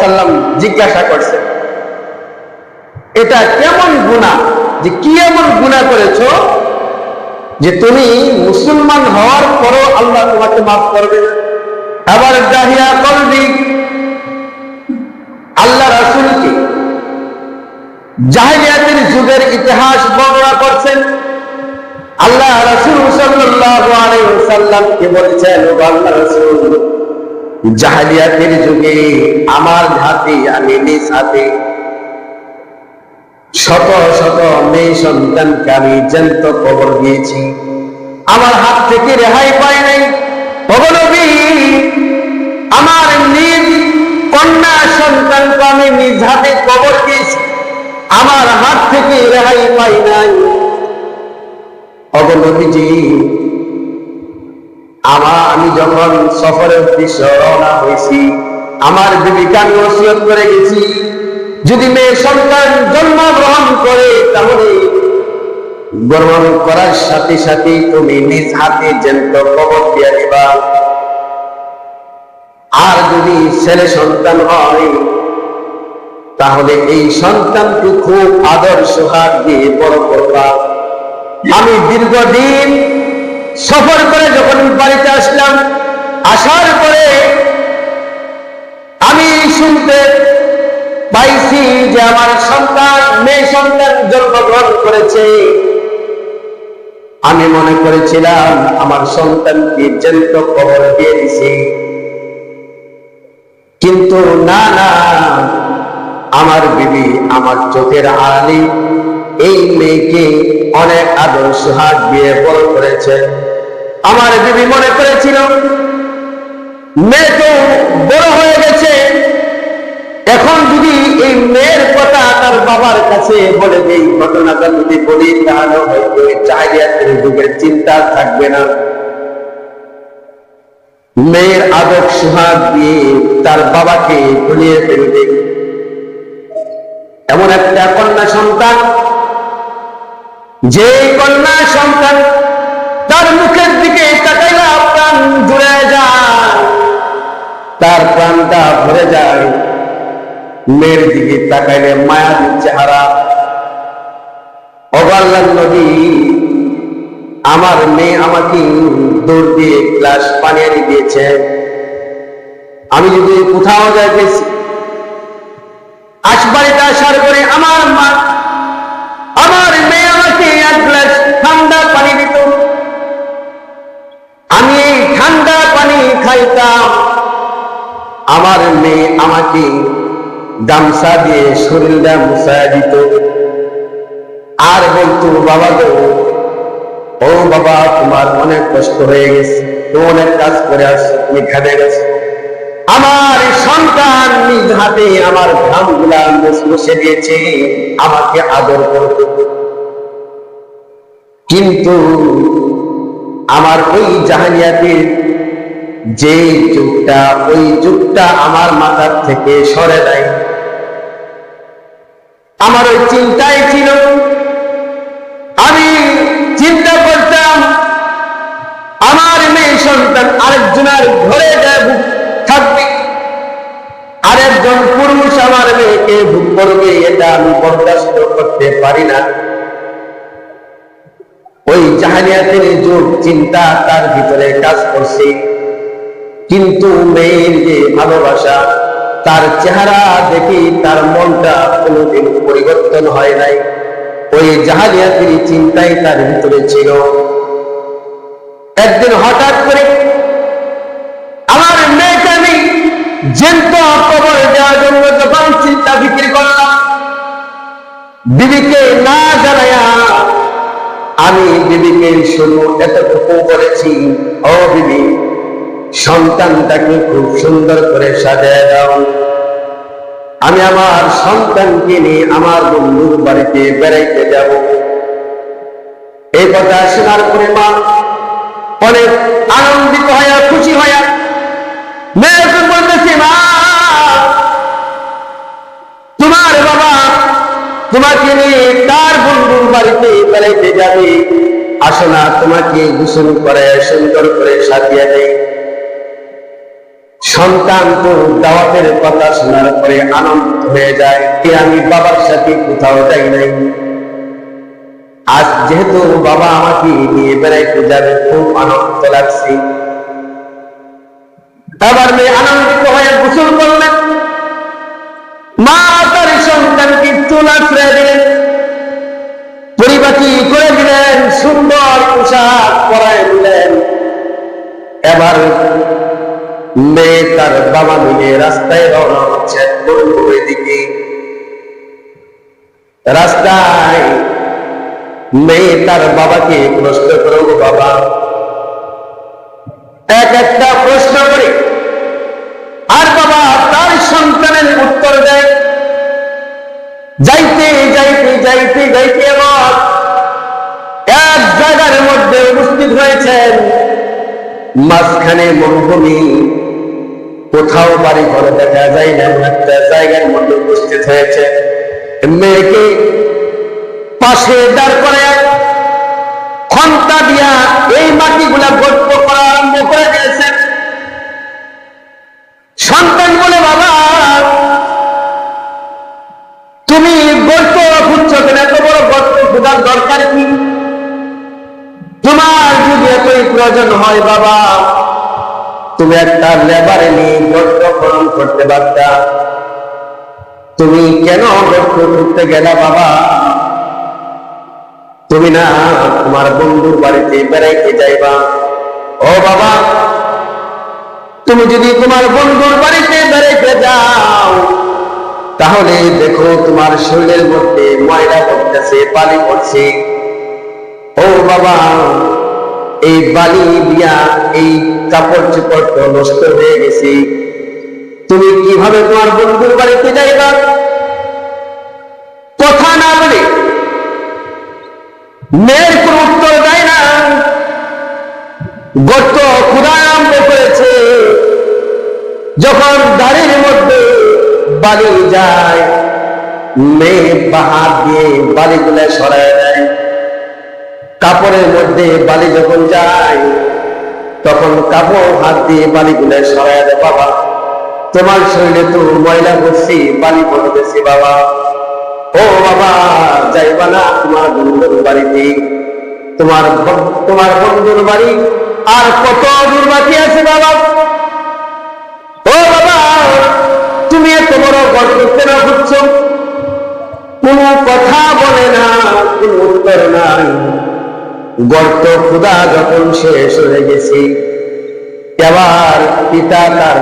সাল্লাহ জিজ্ঞাসা করছে, এটা কেমন গুণা যে কি এমন গুণা করেছ যে তুমি মুসলমান হওয়ার পরও আল্লাহ তোমাকে মাফ করবে আবার দাহিয়া কলবি, আল্লাহ রাসুলকে জাহিলিয়াতের যুগের ইতিহাস বর্ণনা করছেন। আল্লাহ রাসূল সাল্লাল্লাহু আলাইহি ওয়াসাল্লামকে বলেছেন আল্লাহ রাসূল জাহিলিয়াতের যুগে আমার হাতে আমি নিজ হাতে। শত শত মেয়ে সন্তানকে আমি জ্যান্ত কবর দিয়েছি। আমার হাত থেকে রেহাই পাই নাই। ভগনবী আমার নিজ কন্যা সন্তানকে আমি নিজ হাতে কবর দিয়েছি। আমার হাত থেকে রেহাই পাই নাই। আমি যখন সফরের উদ্দেশ্য রওনা হয়েছি, আমার বিবিকে আমি ওসিয়ত করে গেছি। যদি মেয়ে সন্তান জন্মগ্রহণ করে, তাহলে গ্রহণ করার সাথে সাথে তুমি নিজ হাতে জ্যান্ত কবর দিয়ে দিবা। আর যদি ছেলে সন্তান হয়, তাহলে এই সন্তানকে খুব আদর সোহাগ দিয়ে বড় করবা। আমি দীর্ঘদিন সফর করে যখন বাড়িতে আসলাম, আসার পরে আমি শুনতে পাইছি যে আমার সন্তান, মেয়ে সন্তান জন্মগ্রহণ করেছে। আমি মনে করেছিলাম, আমার সন্তানকে জ্যান্ত কবর দিয়ে দিছি। কিন্তু না না, আমার বিবি, আমার চোখের আড়ালি এই মেয়েকে অনেক আদর্শ সোহাগ দিয়ে বড় করেছে। আমার বিবি মনে করেছিল, মেয়ে তো বড় হয়ে গেছে। এখন যদি এই মেয়ের কথা তার বাবার কাছে বলে দেই, ঘটনাটা যদি বলি, তাহলে হয়তো চাহিদাতের যুগের চিন্তা থাকবে না। মেয়ের আদর সোহাগ দিয়ে তার বাবাকে ভুলিয়ে ফেলবে এমন একটা কন্যা সন্তান যে কন্যা সন্তান তার মুখের দিকে তাকাইলে প্রাণ জুড়ে যায়। তার প্রাণটা ভরে যায়। মেয়ের দিকে তাকাইলে মায়ার চেহারা। অবাল্লার নদী আমার মেয়ে আমাকে দৌড় দিয়ে গ্লাস পানি এনে দিয়েছে। আমি যদি কোথাও যাইতেছি আসবাড়িতে আসার পরে খাইতাম আমার মেয়ে আমাকে গামছা দিয়ে শরীরটা মুছায় দিত। আর বলতো, বাবা গো, ও বাবা, তোমার অনেক কষ্ট হয়ে গেছে তুমি অনেক কাজ করে আসছো, তুমি খেতে গেছো। আমার সন্তান নিজ হাতে আমার ঘামগুলা বসে দিয়েছে, আমাকে আদর করতে। কিন্তু আমার ওই জাহানিয়াতের যে যুগটা, ওই যুগটা আমার মাথার থেকে সরে নাই আমার ওই চিন্তাই ছিল। আমি চিন্তা করতাম, আমার মেয়ে সন্তান আরেকজনের ঘরে থাকবে। আরেকজন পুরুষ আমার মেয়েকে ভুগ করবে, এটা আমি বরদাস্ত করতে পারি না। ওই জাহানিয়াতের যুগ, চিন্তা তার ভিতরে কাজ করছে। কিন্তু মেয়ের যে ভালোবাসা, তার চেহারা দেখি তার মনটা কোনোদিন পরিবর্তন হয় নাই। ওই জাহালিয়াতির চিন্তাই তার ভিতরে ছিল। একদিন হঠাৎ করে আমার মেয়েকে আমি জ্যান্ত কবর দেওয়ার জন্য যখন চিন্তা বিক্রি করলাম, বিবিকে না জানায়া আমি বিবিকে শুধু এতটুকু করেছি ও বিবি সন্তানটাকে খুব সুন্দর করে সাজায় দাও। আমি আমার সন্তানকে নিয়ে আমার বন্ধুর বাড়িতে বেড়াইতে যাব। এই কথা শোনার পরে মা অনেক আনন্দিত হইয়া, খুশি হইয়া মেয়েকে বলতেছি, মা, তোমার বাবা তোমাকে নিয়ে তার বন্ধুর বাড়িতে বেড়াইতে যাবে। আসো না, তোমাকে গোসল করে সুন্দর করে সাজিয়ে দেয় সন্তান তো দাওয়াতের কথা শোনার পরে আনন্দ হয়ে যায়। যে আমি বাবার সাথে কোথাও যাই নাই। আজ যেহেতু বাবা আমাকে নিয়ে বেড়াইতে যাবে, খুব আনন্দ লাগছে। এবার মেয়ে আনন্দিত হয়ে গোসল করলেন মা তার সন্তানকে চুলা ছেড়ে দিলেন। পরিপাটি করে দিলেন, সুন্দর পোশাক পরায় দিলেন এবার মেয়ে তার বাবা মিলে রাস্তায় রওনা হচ্ছেন বন্ধুর দিকে। রাস্তায় মেয়ে তার বাবাকে প্রশ্ন করো বাবা। এক একটা প্রশ্ন করে। আর বাবা তার সন্তানের উত্তর দেয়। যাইতে যাইতে যাইতে যাইতে এবার এক জায়গার মধ্যে উপস্থিত হয়েছেন মাঝখানে মরুভূমি কোথাও বাড়ি ঘরে দেখা যায় না, একটা জায়গার মধ্যে উপস্থিত হয়েছে। মেয়েকে পাশে দাঁড় করে ক্ষমতা দিয়া এই মাটিগুলা গল্প করা আরম্ভ করে দিয়েছেন সন্তান বলে, বাবা, তুমি গল্প খুঁজছো কেন? এত বড় গল্প খোঁজার দরকার কি? তোমার যদি এতই প্রয়োজন হয়, বাবা তুমি একটা লেবারে নিয়ে গল্প খনন করতে পারতা। তুমি কেন গল্প করতে গেলা বাবা? তুমি না তোমার বন্ধুর বাড়িতে বেড়াইতে যাইবা। ও বাবা, তুমি যদি তোমার বন্ধুর বাড়িতে বেড়াইতে যাও, তাহলে দেখো তোমার শরীরের মধ্যে ময়লা পড়তেছে, বালি পড়ছে। ও বাবা, এই বালি দিয়া এই কাপড় চোপড় তো নষ্ট হয়ে গেছে। তুমি কীভাবে তোমার বন্ধুর বাড়িতে যাইবা? কথা না বলে মেয়ের কোন উত্তর দেয় না। গর্ত ক্ষুদা আরম্ভ করেছে। যখন দাড়ির মধ্যে বালি যায়, মেয়ে বাহাত দিয়ে বালিগুলো সরায় দেয়। কাপড়ের মধ্যে বালি যখন যায় তখন কাপড় হাত দিয়ে বালিগুলো সরায় দেয় বাবা। তোমার শরীরে তো ময়লা করছি বালি পড়তেছি, বাবা। ও বাবা, যাইবা না তোমার বন্ধুর বাড়িতে। তোমার তোমার বন্ধুর বাড়ি আর কত দূর বাকি আছে, বাবা? ও বাবা, তুমি এত বড় গল্প কেন করছ কোনো কথা বলে না, কোনো উত্তর নাই। গর্ত ক্ষুদা যখন শেষ হয়ে গেছে, এবার পিতা তার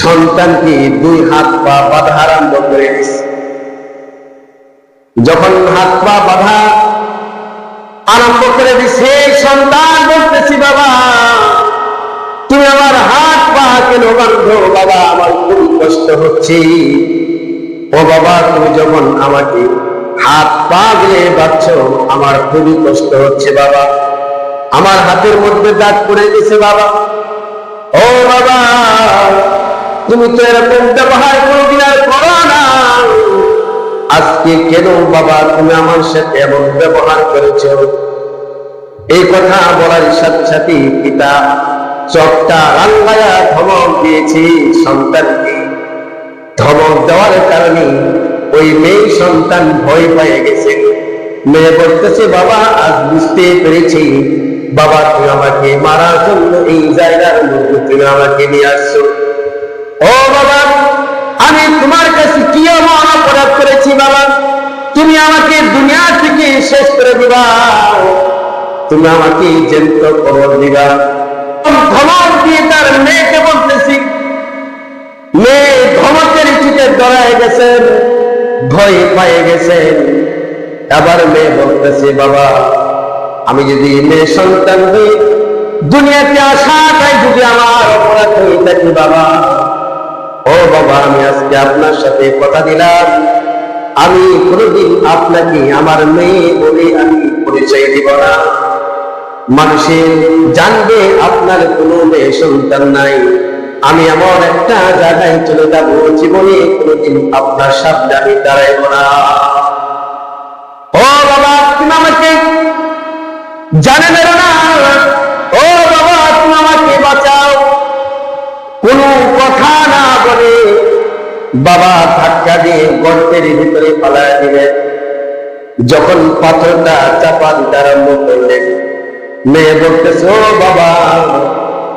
সন্তানকে দুই হাত পা বাধা আরম্ভ করে যখন হাত পা বাধা আরম্ভ করে দিছে, সন্তান বলতেছি, বাবা, তুমি আমার হাত পা কেন বান্ধো বাবা, আমার খুব কষ্ট হচ্ছে। ও বাবা, তুমি যখন আমাকে হাত পা দিয়ে বাচ্চ আমার খুবই কষ্ট হচ্ছে বাবা। আমার হাতের মধ্যে দাগ পড়ে গেছে বাবা। ও বাবা, তুমি তো এরকম ব্যবহার কোনোদিন আর করো না। আজকে কেন বাবা তুমি আমার সাথে এমন ব্যবহার করেছ? এই কথা বলার সাথে সাথে পিতা চকটা রাঙ্গায়া ধমক দিয়েছে সন্তানকে। ধমক দেওয়ার কারণে ওই মেয়ে সন্তান ভয় পেয়ে গেছে। মেয়ে বলতেছে, বাবা, আজ বুঝতে পেরেছি। বাবা, তুমি আমাকে মারার জন্য এই জায়গার মধ্যে তুমি আমাকে নিয়ে আসছো। ও বাবা, আমি তোমার কাছে কি এমন অপরাধ করেছি বাবা? তুমি আমাকে দুনিয়া থেকে শেষ করে দিবা। তুমি আমাকে জেন্ত খবর দিবা। ধমক দিয়ে তার মেয়েকে বলতেছি, মেয়ে ধমকের চিঠে দড়ায় গেছেন ভয় পায়ে গেছেন আবার মেয়ে বলতেছে, বাবা, আমি যদি মেয়ে সন্তান হই, দুনিয়াতে আসাটাই যদি আমার অপরাধ হয়ে থাকি, বাবা। ও বাবা, আমি আজকে আপনার সাথে কথা দিলাম। আমি কোনোদিন আপনাকে আমার মেয়ে বলে আমি পরিচয় দিব না। মানুষের জানবে আপনার কোনো মেয়ে সন্তান নাই। আমি এমন একটা জায়গায় চলে যাব, জীবনে কোনোদিন আপনার সামনে আমি দাঁড়াইব না। ও বাবা, তুমি আমাকে জানে মেরো না। ও বাবা, তুমি আমাকে বাঁচাও। কোন কথা না বলে বাবা ধাক্কা দিয়ে গর্তের ভিতরে পালায় দিলেন যখন পাথরটা চাপা দিতে আরম্ভ করলেন, মেয়ে বলতেছে, ও বাবা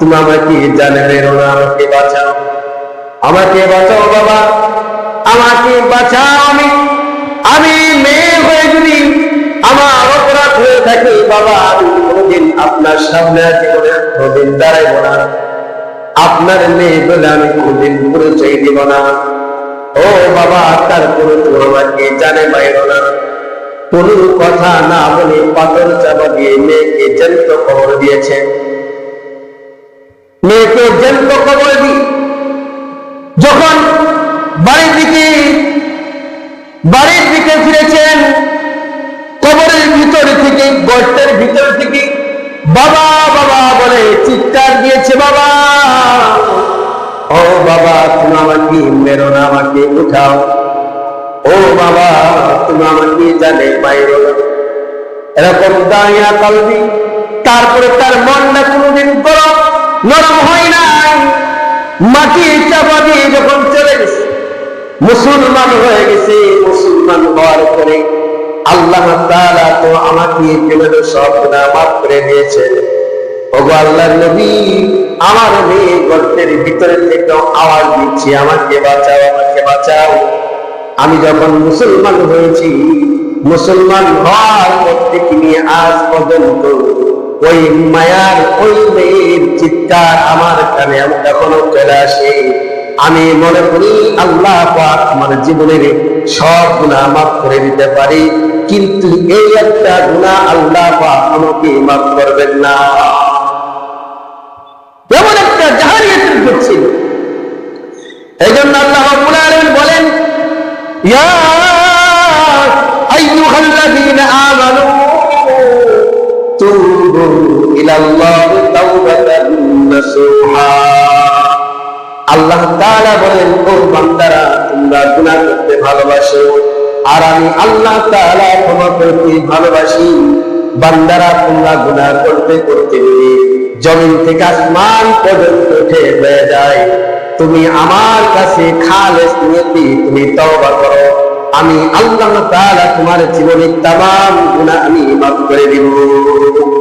তুমি আমাকে জানে মেরো না, আমাকে বাঁচাও। আমাকে বাঁচাও বাবা, আমাকে বাঁচাও আমি। আমি মেয়ে হয়ে যদি আমার অপরাধ হয়ে থাকে বাবা, আমি কোনোদিন আপনার সামনে জীবনে কোনোদিন দাঁড়াইব না। আপনার মেয়ে বলে আমি কোনোদিন পরিচয় দিব না। ও বাবা তারপরে তুমি আমাকে জানে বাইর না। কোন কথা না বলে পাথর চাপা দিয়ে মেয়েকে জ্যান্ত খবর দিয়েছেন মেয়েকে জ্যান্ত খবর দি যখন বাড়ির দিকে বাড়ির দিকে ফিরেছেন, কবরের ভিতর থেকে, গর্তের ভিতর থেকে বাবা বাবা বলে চিৎকার দিয়েছে, বাবা! ও বাবা, তুমি আমাকে মেরো না, আমাকে উঠাও। ও বাবা, তুমি আমাকে জানে বাইরো না। এরকম দাঁড়িয়া কালবি তারপরে তার মনটা কোনোদিন গরম নরম হয় নাই। মাটি চাপা দিয়ে যখন চলে গেছে, মুসলমান হয়ে গেছে, মুসলমান হওয়ার পরে আল্লাহ তো আমাকে করে দিয়েছে। ওগো আল্লাহর নবী, আমার মেয়ে ভিতরে থেকে আওয়াজ দিচ্ছি, আমাকে বাঁচাও আমাকে বাঁচাও। আমি যখন মুসলমান হয়েছি, মুসলমান হওয়ার পর থেকে আজ পর্যন্ত ওই মায়ার, ওই মেয়ের চিৎকার আমার কানে এখনও চলে আসে। আমি মনে করি আল্লাহ পাক আমার জীবনের সব গুণা মাফ করে দিতে পারি, কিন্তু এই একটা গুণা আল্লাহ পাক আমাকে মাফ করবেন না। এমন একটা জাহারিয়াতের করছিল। এই জন্য আল্লাহ রাব্বুল আলামিন বলেন, ইয়া আইয়ুহাল্লাযীনা তুবু নাসুহা। আল্লাহ বলেন, ও বান্দারা, তোমরা গুনাহ করতে ভালোবাসো। আর আমি আল্লাহ ভালোবাসি। বান্দারা, তোমরা করতে করতে জমিন থেকে আসমান পর্যন্ত উঠে হয়ে যায়। তুমি আমার কাছে খালেস তুমি তওবা করো। আমি আল্লাহ তোমার জীবনের তাম গুনাহ আমি মাফ করে দিব।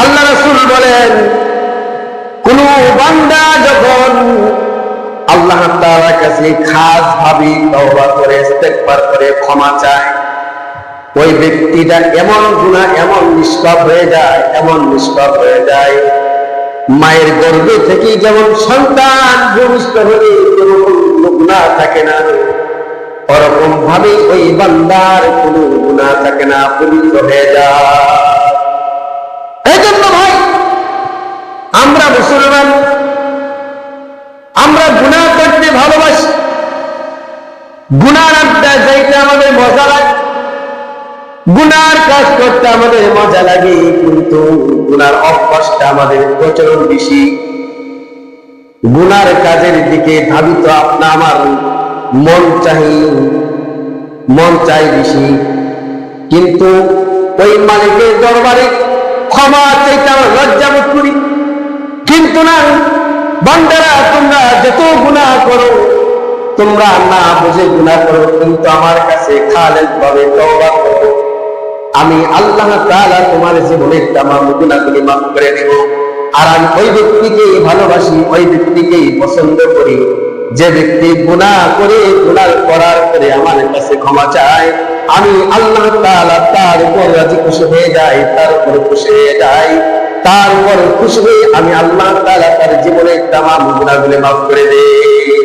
আল্লাহ রাসূল বলেন, কোন বান্দা যখন আল্লাহ কাছে খাস করে করে, ক্ষমা চায়, ওই ব্যক্তিটা এমন গুনাহ, এমন নিষ্পাপ হয়ে যায়, এমন নিষ্পাপ হয়ে যায়, মায়ের গর্ভে থেকে যেমন সন্তান ভূমিষ্ঠ হলে যেমন গুণা থাকে না। ওরকম ভাবে ওই বান্দার কোন গুণা থাকে না, পবিত্র হয়ে যায়। এই জন্য ভাই, আমরা মুসলমান, আমরা গুণা করতে ভালোবাসি। গুনার আড্ডা যাইতে আমাদের মজা লাগে। গুনার কাজ করতে আমাদের মজা লাগে, কিন্তু গুনার অভ্যাসটা আমাদের প্রচলন বেশি। গুনার কাজের দিকে ধাবিত আপনা আমার মন চাই মন চাই বেশি। কিন্তু ওই মালিকের দরবারে ক্ষমা চাইতে লজ্জা বোধ করি। কিন্তু না, বান্দারা, তোমরা যত গুণা করো, তোমরা না বুঝে গুণা করো, কিন্তু আমার কাছে খালেদ ভাবে তওবা করো। আমি আল্লাহ তাআলা তোমার জীবনের তামাম গুনাহগুলি মাফ করে দেব। আর আমি ওই ব্যক্তিকেই ভালোবাসি, ওই ব্যক্তিকেই পছন্দ করি। যে ব্যক্তি গুণা করে গুণার করার পরে আমার কাছে ক্ষমা চায়, আমি আল্লাহ তাআলা তার উপর রাজি খুশি হয়ে যাই, তার উপর খুশি হয়ে যাই। তার উপর খুশি হয়ে আমি আল্লাহ তাআলা তার জীবনের তামাম গুণাগুলি মাফ করে দেই।